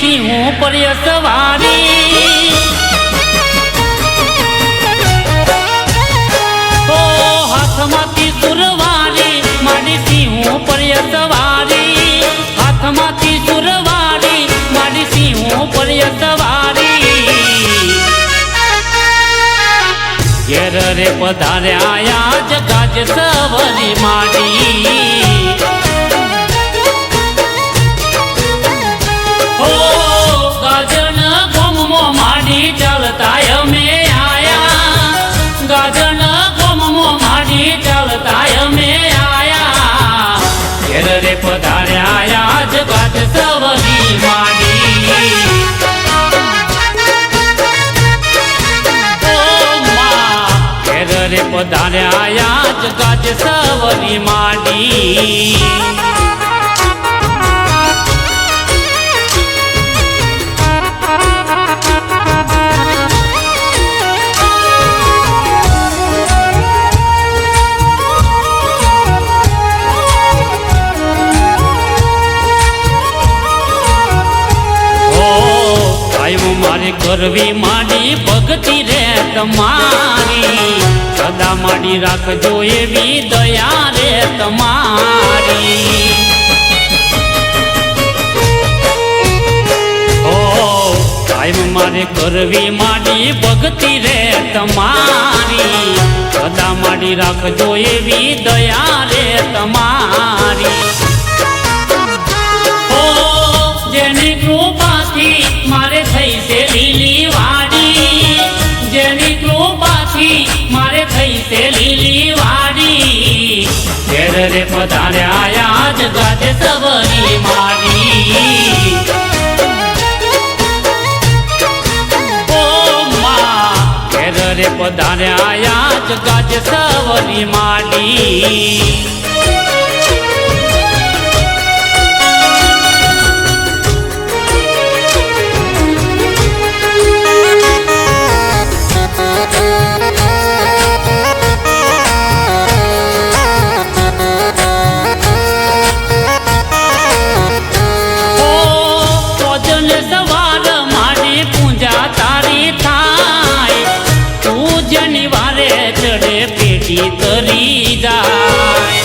સિંહ પર્ય સવારી ઓ, હાથમાંથી સુરવારી મારી સિંહ પર્ય સવારી હાથમાંથી સુરવારી મારી સિંહ પર્ય સવારી ઘેર રે પધાર્યા જ સવરી માડી. પધાર્યા જ ગાજ સવરી માડી. રે પધાર્યા જ ગાજ સવરી માડી. કરવી માડી ભક્તિ રે તમારી. સદા માડી રાખજો એવી દયા રે તમારી. કાયમ મારે કરવી માડી ભક્તિ રે તમારી. સદા માડી રાખજો એવી દયા રે તમારી. જેની ઘેર પધાર્યા જ ગાજે સવરી મારી ઘેર પધાર્યા જ ગાજે સવરી માડી વારે ચડે પેટી તરી જાય.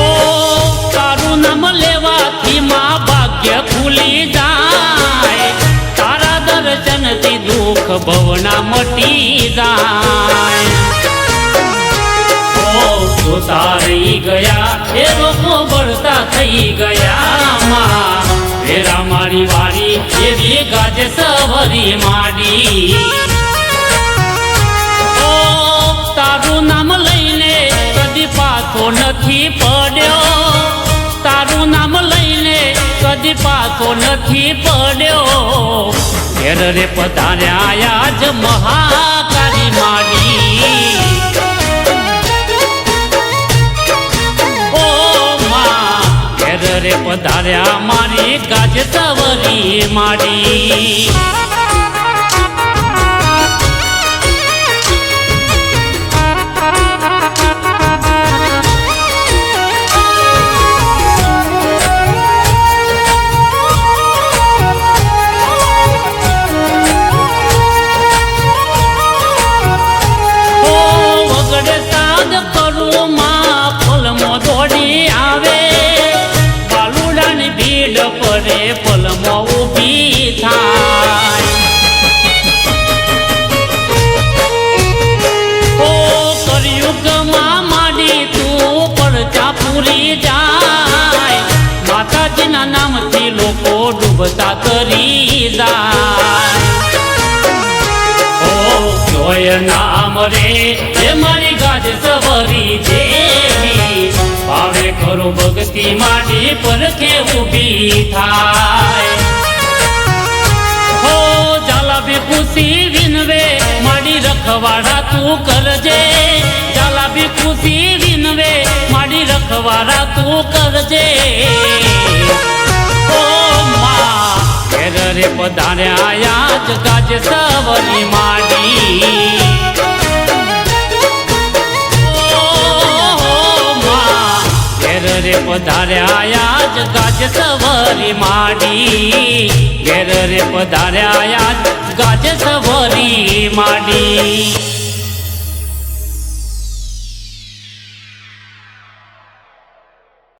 ઓ, તારું નામ લેવાથી માં ભાગ્ય જાય. તારા દર્શનથી દુઃખ ભવના મટી જાય. ઓ, તો રહી ગયા, એ લોકો બળતા થઈ ગયા વેરા મારી વારી એવી ગાજે સવરી મારી ઓ, તારું નામ લઈને કદી પાછો નથી પડ્યો. તારું નામ લઈને કદી પાછો નથી પડ્યો. ઘેર રે પધાર્યા જ મહાકારી માડી. ઘેર પધાર્યા મારી ગાજ સવરી માડી. પડે ફલમો ઊભી થાય. ઓ કળિયુગમાં માડી તું પડચા પૂરી જાય. માતાજીના નામથી લોકો ડૂબતા કરી જાય. ઓ નામ રે મારી ગાજ સવરી જેવી ભાવે ખરો ભક્તિ થાય. હો જાલાબી ખુશી વિનવે, માડી રખવાડા તું કરજે. જાલાબી ખુશી વિનવે, માડી રખવાડા તું કરજે. ઓ માં ઘેર રે પધાર્યા જ ગાજ સવરી માડી. પધાર્યા જ ગાજ સવારી માડી. ઘેર રે પધાર્યા જ ગાજ સવારી માડી.